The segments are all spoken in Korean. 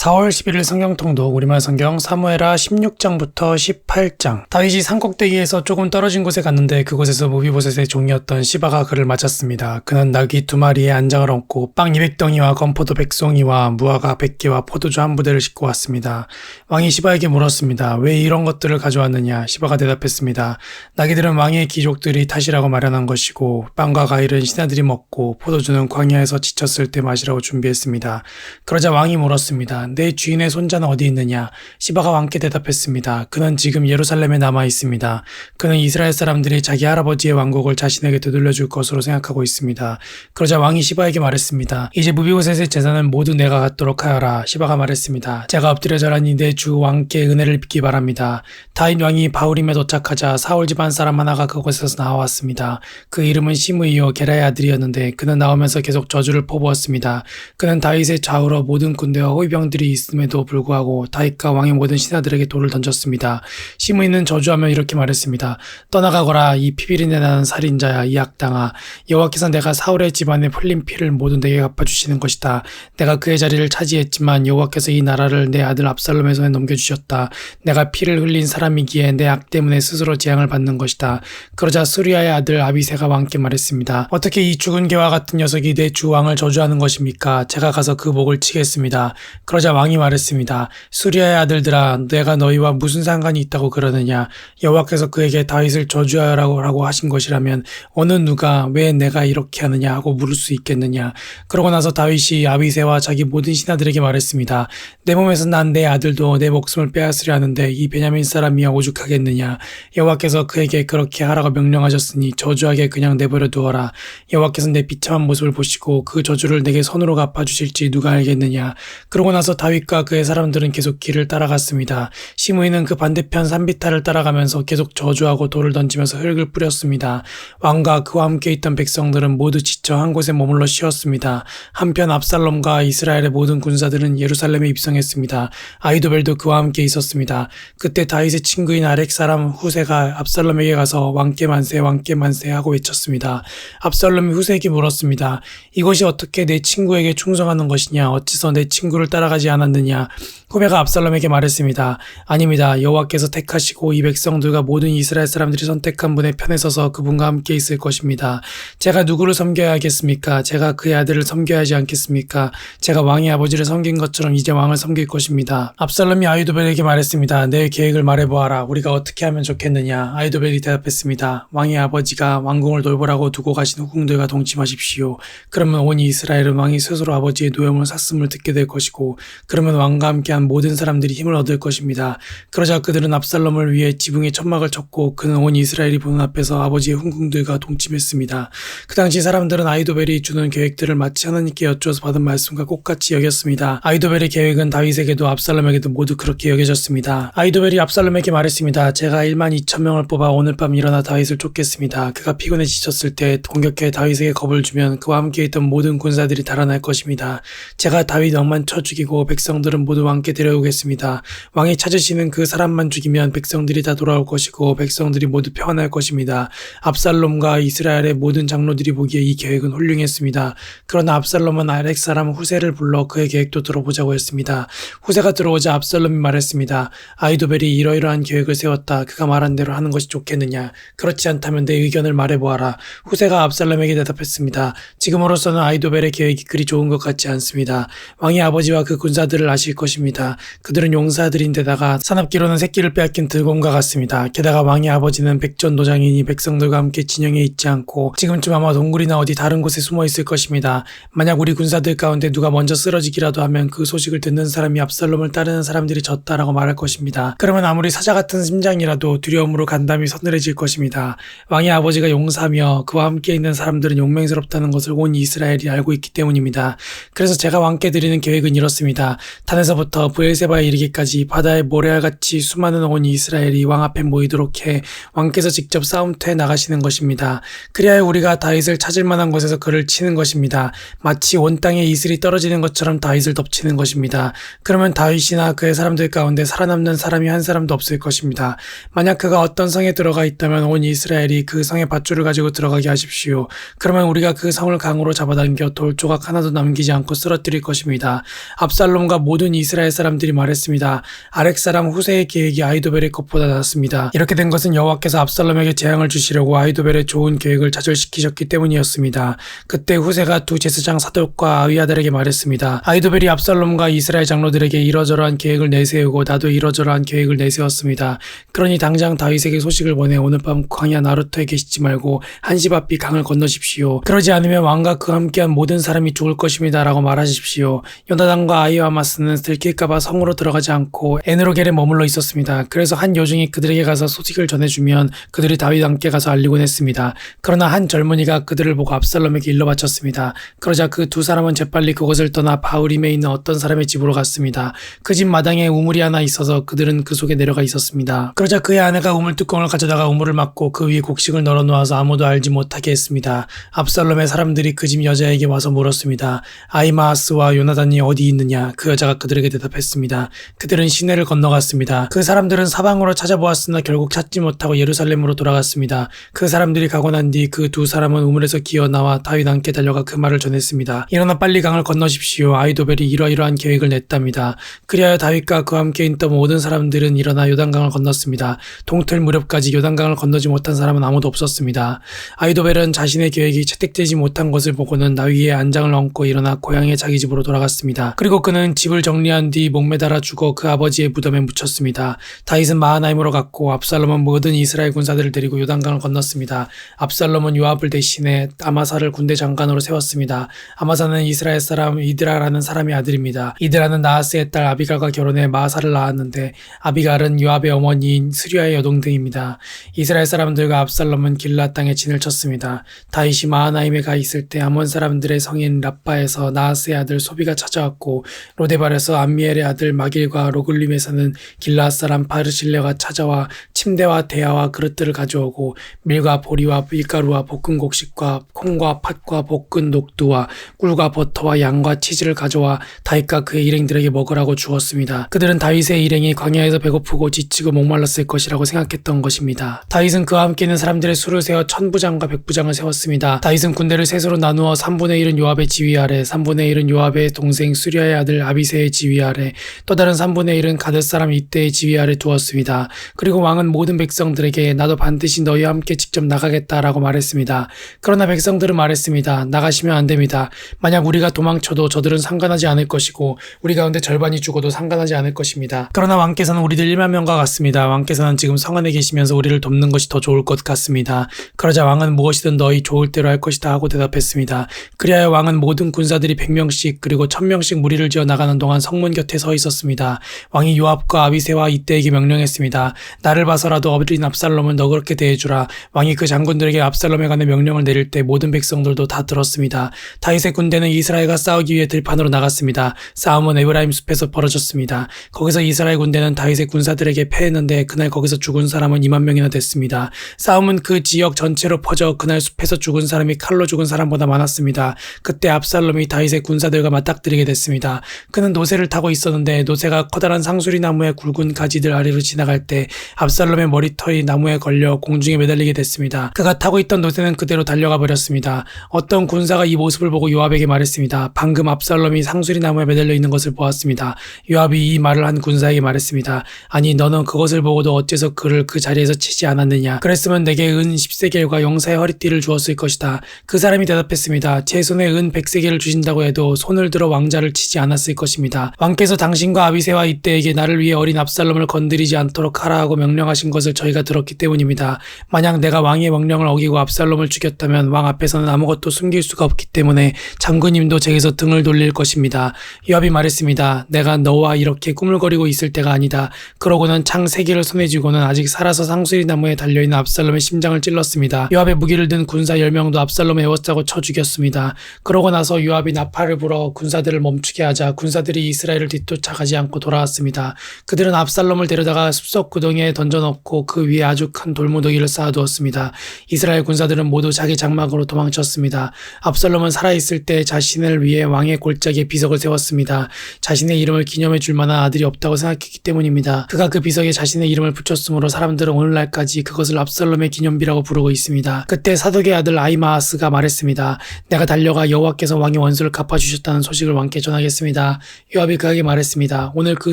4월 11일 성경통독 우리말 성경 사무에라 16장부터 18장 다윗이 산꼭대기에서 조금 떨어진 곳에 갔는데 그곳에서 무비보셋의 종이었던 시바가 그를 맞았습니다. 그는 나귀 두 마리에 안장을 얹고 빵 200덩이와 건포도 100송이와 무화과 100개와 포도주 한 부대를 싣고 왔습니다. 왕이 시바에게 물었습니다. 왜 이런 것들을 가져왔느냐? 시바가 대답했습니다. 나귀들은 왕의 귀족들이 탓이라고 마련한 것이고 빵과 과일은 신하들이 먹고 포도주는 광야에서 지쳤을 때 마시라고 준비했습니다. 그러자 왕이 물었습니다. 내 주인의 손자는 어디 있느냐? 시바가 왕께 대답했습니다. 그는 지금 예루살렘에 남아 있습니다. 그는 이스라엘 사람들이 자기 할아버지의 왕국을 자신에게 되돌려 줄 것으로 생각하고 있습니다. 그러자 왕이 시바에게 말했습니다. 이제 무비고셋의 재산은 모두 내가 갖도록 하여라. 시바가 말했습니다. 제가 엎드려 절하니 내 주 왕께 은혜를 빚기 바랍니다. 다윗 왕이 바울임에 도착하자 사울 집안 사람 하나가 그곳에서 나왔습니다. 그 이름은 시므이요 게라의 아들이었는데 그는 나오면서 계속 저주를 퍼부었습니다. 그는 다윗의 좌우로 모든 군대와 호위병들이 있음에도 불구하고 다윗과 왕의 모든 신하들에게 돌을 던졌습니다. 시므이는 저주하며 이렇게 말했습니다. 떠나가거라 이 피비린내 나는 살인자야 이 악당아 여호와께서 내가 사울의 집안에 흘린 피를 모두 내게 갚아주시는 것이다. 내가 그의 자리를 차지했지만 여호와께서 이 나라를 내 아들 압살롬의 손에 넘겨주셨다. 내가 피를 흘린 사람이기에 내 악 때문에 스스로 재앙을 받는 것이다. 그러자 수리아의 아들 아비세가 왕께 말했습니다. 어떻게 이 죽은 개와 같은 녀석이 내 주 왕을 저주하는 것입니까? 제가 가서 그 목을 치겠습니다. 그러자 왕이 말했습니다. 수리아의 아들들아, 내가 너희와 무슨 상관이 있다고 그러느냐? 여호와께서 그에게 다윗을 저주하라고 하신 것이라면 어느 누가 왜 내가 이렇게 하느냐 하고 물을 수 있겠느냐? 그러고 나서 다윗이 아비세와 자기 모든 신하들에게 말했습니다. 내 몸에서 난 내 아들도 내 목숨을 빼앗으려 하는데 이 베냐민 사람이야 오죽하겠느냐? 여호와께서 그에게 그렇게 하라고 명령하셨으니 저주하게 그냥 내버려 두어라. 여호와께서 내 비참한 모습을 보시고 그 저주를 내게 손으로 갚아주실지 누가 알겠느냐? 그러고 나서 다윗과 그의 사람들은 계속 길을 따라갔습니다. 시므이는 그 반대편 산비탈을 따라가면서 계속 저주하고 돌을 던지면서 흙을 뿌렸습니다. 왕과 그와 함께 있던 백성들은 모두 지쳐 한 곳에 머물러 쉬었습니다. 한편 압살롬과 이스라엘의 모든 군사들은 예루살렘에 입성했습니다. 아이도벨도 그와 함께 있었습니다. 그때 다윗의 친구인 아렉 사람 후세가 압살롬에게 가서 왕께 만세 왕께 만세 하고 외쳤습니다. 압살롬이 후세에게 물었습니다. 이것이 어떻게 내 친구에게 충성하는 것이냐 어째서 내 친구를 따라가지 않았느냐 후배가 압살롬에게 말했습니다. 아닙니다. 여호와께서 택하시고 이 백성들과 모든 이스라엘 사람들이 선택한 분의 편에 서서 그분과 함께 있을 것입니다. 제가 누구를 섬겨야 하겠습니까? 제가 그의 아들을 섬겨야 하지 않겠습니까? 제가 왕의 아버지를 섬긴 것처럼 이제 왕을 섬길 것입니다. 압살롬이 아이도벨에게 말했습니다. 내 계획을 말해보아라. 우리가 어떻게 하면 좋겠느냐? 아이도벨이 대답했습니다. 왕의 아버지가 왕궁을 돌보라고 두고 가신 후궁들과 동침하십시오. 그러면 온 이스라엘은 왕이 스스로 아버지의 노염을 샀음을 듣게 될 것이고 그러면 왕과 함께 모든 사람들이 힘을 얻을 것입니다. 그러자 그들은 압살롬을 위해 지붕에 천막을 쳤고 그는 온 이스라엘이 보는 앞에서 아버지의 훈궁들과 동침했습니다. 그 당시 사람들은 아이도벨이 주는 계획들을 마치 하나님께 여쭈어서 받은 말씀과 똑같이 여겼습니다. 아이도벨의 계획은 다윗에게도 압살롬에게도 모두 그렇게 여겨졌습니다. 아이도벨이 압살롬에게 말했습니다. 제가 1만 2천 명을 뽑아 오늘 밤 일어나 다윗을 쫓겠습니다. 그가 피곤해 지쳤을 때 공격해 다윗에게 겁을 주면 그와 함께 있던 모든 군사들이 달아날 것입니다. 제가 다윗 왕만 쳐 죽이고 백성들은 모두 왕께 데려오겠습니다. 왕이 찾으시는 그 사람만 죽이면 백성들이 다 돌아올 것이고 백성들이 모두 평안할 것입니다. 압살롬과 이스라엘의 모든 장로들이 보기에 이 계획은 훌륭했습니다. 그러나 압살롬은 아렉 사람 후세를 불러 그의 계획도 들어보자고 했습니다. 후세가 들어오자 압살롬이 말했습니다. 아이도벨이 이러이러한 계획을 세웠다. 그가 말한 대로 하는 것이 좋겠느냐. 그렇지 않다면 내 의견을 말해보아라. 후세가 압살롬에게 대답했습니다. 지금으로서는 아이도벨의 계획이 그리 좋은 것 같지 않습니다. 왕의 아버지와 그 군사들을 아실 것입니다. 그들은 용사들인데다가 산업기로는 새끼를 빼앗긴 들곰과 같습니다. 게다가 왕의 아버지는 백전노장이니 백성들과 함께 진영에 있지 않고 지금쯤 아마 동굴이나 어디 다른 곳에 숨어 있을 것입니다. 만약 우리 군사들 가운데 누가 먼저 쓰러지기라도 하면 그 소식을 듣는 사람이 압살롬을 따르는 사람들이 졌다라고 말할 것입니다. 그러면 아무리 사자 같은 심장이라도 두려움으로 간담이 서늘해질 것입니다. 왕의 아버지가 용사며 그와 함께 있는 사람들은 용맹스럽다는 것을 온 이스라엘이 알고 있기 때문입니다. 그래서 제가 왕께 드리는 계획은 이렇습니다. 단에서부터 부엘세바에 이르기까지 바다의 모래알같이 수많은 온 이스라엘이 왕 앞에 모이도록 해 왕께서 직접 싸움터에 나가시는 것입니다. 그리하여 우리가 다윗을 찾을 만한 곳에서 그를 치는 것입니다. 마치 온 땅에 이슬이 떨어지는 것처럼 다윗을 덮치는 것입니다. 그러면 다윗이나 그의 사람들 가운데 살아남는 사람이 한 사람도 없을 것입니다. 만약 그가 어떤 성에 들어가 있다면 온 이스라엘이 그 성의 밧줄을 가지고 들어가게 하십시오. 그러면 우리가 그 성을 강으로 잡아당겨 돌 조각 하나도 남기지 않고 쓰러뜨릴 것입니다. 압살롬 압살롬과 모든 이스라엘 사람들이 말했습니다. 아렉 사람 후세의 계획이 아이도벨의 것보다 낫습니다. 이렇게 된 것은 여호와께서 압살롬에게 재앙을 주시려고 아이도벨의 좋은 계획을 좌절시키셨기 때문이었습니다. 그때 후세가 두 제사장 사독과 아위아들에게 말했습니다. 아이도벨이 압살롬과 이스라엘 장로들에게 이러저러한 계획을 내세우고 나도 이러저러한 계획을 내세웠습니다. 그러니 당장 다윗에게 소식을 보내 오늘 밤 광야 나루터에 계시지 말고 한시 앞이 강을 건너십시오. 그러지 않으면 왕과 그 함께한 모든 사람이 죽을 것입니다라고 말하십시오. 요나단과 아이 와마스는 들킬까봐 성으로 들어가지 않고 에누로겔에 머물러 있었습니다. 그래서 한 요정이 그들에게 가서 소식을 전해주면 그들이 다윗 함께 가서 알리곤 했습니다. 그러나 한 젊은이가 그들을 보고 압살롬에게 일러 바쳤습니다. 그러자 그 두 사람은 재빨리 그곳을 떠나 바울임에 있는 어떤 사람의 집으로 갔습니다. 그 집 마당에 우물이 하나 있어서 그들은 그 속에 내려가 있었습니다. 그러자 그의 아내가 우물 뚜껑을 가져다가 우물을 막고 그 위에 곡식을 널어 놓아서 아무도 알지 못하게 했습니다. 압살롬의 사람들이 그 집 여자에게 와서 물었습니다. 아이마하스와 요나단이 어디 있느냐? 그 여자가 그들에게 대답했습니다. 그들은 시내를 건너갔습니다. 그 사람들은 사방으로 찾아보았으나 결국 찾지 못하고 예루살렘으로 돌아갔습니다. 그 사람들이 가고 난 뒤 그 두 사람은 우물에서 기어 나와 다윗 함께 달려가 그 말을 전했습니다. 일어나 빨리 강을 건너십시오. 아이도벨이 이러이러한 계획을 냈답니다. 그리하여 다윗과 그와 함께 있던 모든 사람들은 일어나 요단강을 건넜습니다. 동틀 무렵까지 요단강을 건너지 못한 사람은 아무도 없었습니다. 아이도벨은 자신의 계획이 채택되지 못한 것을 보고는 나위에 안장을 얹고 일어나 고향의 자기 집으로 돌아갔습니다. 그리고 그는 집을 정리한 뒤 목매달아 죽어 그 아버지의 무덤에 묻혔습니다. 다윗은 마하나임으로 갔고 압살롬은 모든 이스라엘 군사들을 데리고 요단강을 건넜습니다. 압살롬은 요압을 대신해 아마사를 군대 장관으로 세웠습니다. 아마사는 이스라엘 사람 이드라라는 사람의 아들입니다. 이드라는 나하스의 딸 아비갈과 결혼해 마사를 낳았는데 아비갈은 요압의 어머니인 스리아의 여동생입니다. 이스라엘 사람들과 압살롬은 길라 땅에 진을 쳤습니다. 다윗이 마하나임에 가 있을 때 아몬 사람들의 성인 라빠에서 나하스의 아들 소비가 찾아왔고 로데발에서 암미엘의 아들 마길과 로글림에서는 길라 사람 바르실레가 찾아와 침대와 대야와 그릇들을 가져오고 밀과 보리와 밀가루와 볶은 곡식과 콩과 팥과 볶은 녹두와 꿀과 버터와 양과 치즈를 가져와 다윗과 그의 일행들에게 먹으라고 주었습니다. 그들은 다윗의 일행이 광야에서 배고프고 지치고 목말랐을 것이라고 생각했던 것입니다. 다윗은 그와 함께 있는 사람들의 수를 세워 천부장과 백부장을 세웠습니다. 다윗은 군대를 셋으로 나누어 3분의 1은 요압의 지휘 아래, 3분의 1은 요압의 동생 수리아의 아들 아비세의 지휘 아래, 또 다른 3분의 1은 가드 사람 이때의 지휘 아래 두었습니다. 그리고 왕은 모든 백성들에게 나도 반드시 너희와 함께 직접 나가겠다라고 말했습니다. 그러나 백성들은 말했습니다. 나가시면 안 됩니다. 만약 우리가 도망쳐도 저들은 상관하지 않을 것이고 우리 가운데 절반이 죽어도 상관하지 않을 것입니다. 그러나 왕께서는 우리들 1만 명과 같습니다. 왕께서는 지금 성 안에 계시면서 우리를 돕는 것이 더 좋을 것 같습니다. 그러자 왕은 무엇이든 너희 좋을 대로 할 것이다 하고 대답했습니다. 그리하여 왕은 모든 군사들이 100명씩 그리고 1000명씩 무리를 지어 나가는 동안 성문 곁에 서 있었습니다. 왕이 요압과 아비세와 이때에게 명령했습니다. 나를 봐서라도 어린 압살롬을 너그럽게 대해주라. 왕이 그 장군들에게 압살롬에 관해 명령을 내릴 때 모든 백성들도 다 들었습니다. 다윗의 군대는 이스라엘과 싸우기 위해 들판으로 나갔습니다. 싸움은 에브라임 숲에서 벌어졌습니다. 거기서 이스라엘 군대는 다윗의 군사들에게 패했는데 그날 거기서 죽은 사람은 2만 명이나 됐습니다. 싸움은 그 지역 전체로 퍼져 그날 숲에서 죽은 사람이 칼로 죽은 사람보다 많았습니다. 그때 압살롬이 다윗의 군사들과 맞닥뜨리게 됐습니다. 그는 노새를 타고 있었는데 노새가 커다란 상수리 나무의 굵은 가지들 아래로 지나갈 때 압살롬의 머리털이 나무에 걸려 공중에 매달리게 됐습니다. 그가 타고 있던 노새는 그대로 달려가 버렸습니다. 어떤 군사가 이 모습을 보고 요압에게 말했습니다. 방금 압살롬이 상수리 나무에 매달려 있는 것을 보았습니다. 요압이 이 말을 한 군사에게 말했습니다. 아니 너는 그것을 보고도 어째서 그를 그 자리에서 치지 않았느냐? 그랬으면 내게 은 10세겔과 용사의 허리띠를 주었을 것이다. 그 사람이 대답했습니다. 제 손에 은 100세겔을 주신다고 해도 손을 들어 왕자를 치지 않았 을 것입니다. 왕께서 당신과 아비세와 이때에게 나를 위해 어린 압살롬을 건드리지 않도록 하라 하고 명령하신 것을 저희가 들었기 때문입니다. 만약 내가 왕의 명령을 어기고 압살롬을 죽였다면 왕 앞에서는 아무것도 숨길 수가 없기 때문에 장군님도 제게서 등을 돌릴 것입니다. 요압이 말했습니다. 내가 너와 이렇게 꾸물거리고 있을 때가 아니다. 그러고는 창 세 개를 손에 쥐고는 아직 살아서 상수리 나무에 달려있는 압살롬의 심장을 찔렀습니다. 요압의 무기를 든 군사 10명도 압살롬의 에워싸고 쳐 죽였습니다. 그러고 나서 요압이 나팔을 불어 군사들을 멈추게 하자 군사들이 이스라엘을 뒤쫓아가지 않고 돌아왔습니다. 그들은 압살롬을 데려다가 숲속 구덩이에 던져넣고 그 위에 아주 큰 돌무더기를 쌓아두었습니다. 이스라엘 군사들은 모두 자기 장막으로 도망쳤습니다. 압살롬은 살아있을 때 자신을 위해 왕의 골짜기에 비석을 세웠습니다. 자신의 이름을 기념해 줄 만한 아들이 없다고 생각했기 때문입니다. 그가 그 비석에 자신의 이름을 붙였으므로 사람들은 오늘날까지 그것을 압살롬의 기념비라고 부르고 있습니다. 그때 사독의 아들 아이마하스가 말했습니다. 내가 달려가 여호와께서 왕의 원수를 갚아주셨다는 소식을 왕께 전하겠습니다. 말했습니다. 요압이 그에게 말했습니다. 오늘 그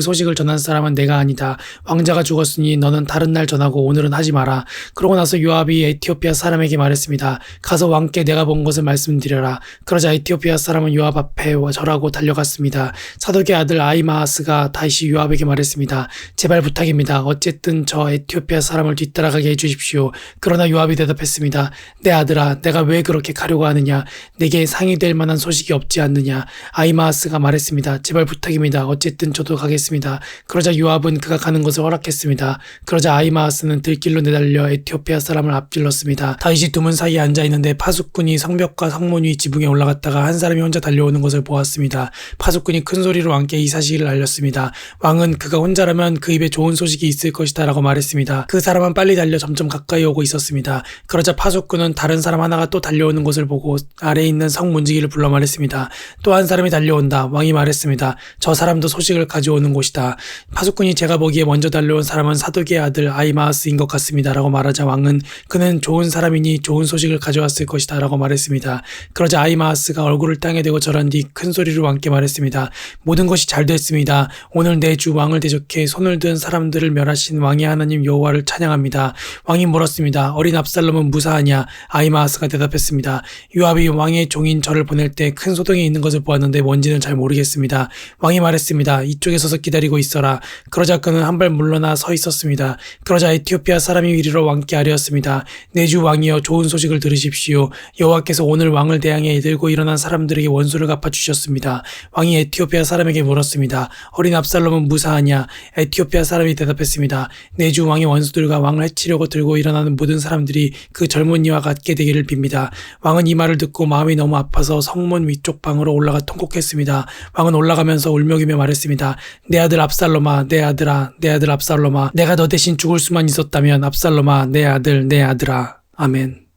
소식을 전한 사람은 내가 아니다. 왕자가 죽었으니 너는 다른 날 전하고 오늘은 하지 마라. 그러고 나서 요압이 에티오피아 사람에게 말했습니다. 가서 왕께 내가 본 것을 말씀드려라. 그러자 에티오피아 사람은 요압 앞에 절하고 달려갔습니다. 사독의 아들 아이마하스가 다시 요압에게 말했습니다. 제발 부탁입니다. 어쨌든 저 에티오피아 사람을 뒤따라가게 해주십시오. 그러나 요압이 대답했습니다. 내 아들아, 내가 왜 그렇게 가려고 하느냐? 내게 상이 될 만한 소식이 없지 않느냐? 아이마하스가 말했습니다. 제발 부탁입니다. 어쨌든 저도 가겠습니다. 그러자 요압은 그가 가는 것을 허락했습니다. 그러자 아이마하스는 들길로 내달려 에티오피아 사람을 앞질렀습니다. 다윗이 두문 사이에 앉아 있는데 파수꾼이 성벽과 성문 위 지붕에 올라갔다가 한 사람이 혼자 달려오는 것을 보았습니다. 파수꾼이 큰 소리로 왕께 이 사실을 알렸습니다. 왕은 그가 혼자라면 그 입에 좋은 소식이 있을 것이다라고 말했습니다. 그 사람은 빨리 달려 점점 가까이 오고 있었습니다. 그러자 파수꾼은 다른 사람 하나가 또 달려오는 것을 보고 아래에 있는 성문지기를 불러 말했습니다. 또 한 사람이 달려온다. 왕이 말했습니다. 저 사람도 소식을 가져오는 곳이다. 파수꾼이 제가 보기에 먼저 달려온 사람은 사독의 아들 아이마하스인 것 같습니다. 라고 말하자 왕은 그는 좋은 사람이니 좋은 소식을 가져왔을 것이다. 라고 말했습니다. 그러자 아이마하스가 얼굴을 땅에 대고 절한 뒤 큰 소리로 왕께 말했습니다. 모든 것이 잘 됐습니다. 오늘 내 주 왕을 대적해 손을 든 사람들을 멸하신 왕의 하나님 여호와를 찬양합니다. 왕이 물었습니다. 어린 압살롬은 무사하냐? 아이마하스가 대답했습니다. 요압이 왕의 종인 저를 보낼 때 큰 소동이 있는 것을 보았는데 뭔지는 잘 모르겠습니다. 왕이 말했습니다. 이쪽에 서서 기다리고 있어라. 그러자 그는 한 발 물러나 서 있었습니다. 그러자 에티오피아 사람이 이리로 왕께 아뢰었습니다. 내주 왕이여 좋은 소식을 들으십시오. 여호와께서 오늘 왕을 대항해 들고 일어난 사람들에게 원수를 갚아 주셨습니다. 왕이 에티오피아 사람에게 물었습니다. 어린 압살롬은 무사하냐? 에티오피아 사람이 대답했습니다. 내주 왕의 원수들과 왕을 해치려고 들고 일어나는 모든 사람들이 그 젊은이와 같게 되기를 빕니다. 왕은 이 말을 듣고 마음이 너무 아파서 성문 위쪽 방으로 올라가 통곡했습니다. 왕은 올라가면서 울먹이며 말했습니다. 내 아들 압살롬아, 내 아들아, 내 아들 압살롬아, 내가 너 대신 죽을 수만 있었다면 압살롬아, 내 아들, 내 아들아. 아멘.